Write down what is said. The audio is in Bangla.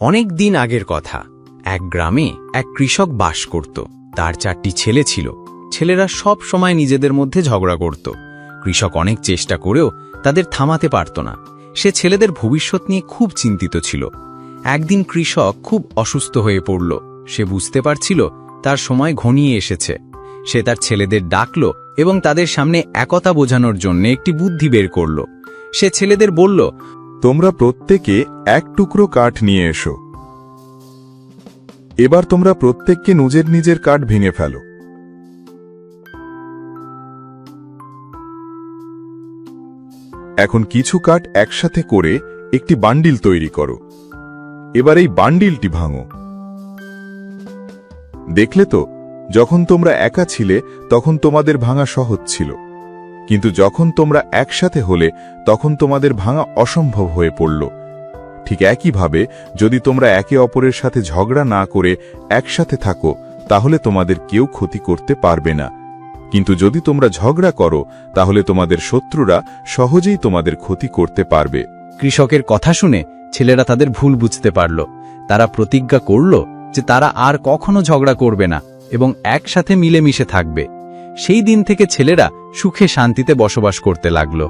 অনেক দিন আগের কথা। এক গ্রামে এক কৃষক বাস করত। তার চারটি ছেলে ছিল। ছেলেরা সব সময় নিজেদের মধ্যে ঝগড়া করত। কৃষক অনেক চেষ্টা করেও তাদের থামাতে পারত না। সে ছেলেদের ভবিষ্যৎ নিয়ে খুব চিন্তিত ছিল। একদিন কৃষক খুব অসুস্থ হয়ে পড়ল। সে বুঝতে পারছিল তার সময় ঘনিয়ে এসেছে। সে তার ছেলেদের ডাকল এবং তাদের সামনে একতা বোঝানোর জন্য একটি বুদ্ধি বের করল। সে ছেলেদের বলল তোমরা প্রত্যেকে এক টুকরো কাঠ নিয়ে এসো। এবার তোমরা প্রত্যেককে নিজের নিজের কাঠ ভেঙে ফেলো। এখন কিছু কাঠ একসাথে করে একটি বান্ডিল তৈরি করো। এবার এই বান্ডিলটি ভাঙো। দেখলে তো, যখন তোমরা একা ছিলে, তখন তোমাদের ভাঙা সহজ ছিল। কিন্তু যখন তোমরা একসাথে হলে, তখন তোমাদের ভাঙা অসম্ভব হয়ে পড়ল। ঠিক একইভাবে, যদি তোমরা একে অপরের সাথে ঝগড়া না করে একসাথে থাকো, তাহলে তোমাদের কেউ ক্ষতি করতে পারবে না। কিন্তু যদি তোমরা ঝগড়া করো, তাহলে তোমাদের শত্রুরা সহজেই তোমাদের ক্ষতি করতে পারবে। কৃষকের কথা শুনে ছেলেরা তাদের ভুল বুঝতে পারল। তারা প্রতিজ্ঞা করল যে তারা আর কখনো ঝগড়া করবে না এবং একসাথে মিলেমিশে থাকবে। সেই দিন থেকে ছেলেরা সুখে শান্তিতে বসবাস করতে লাগল।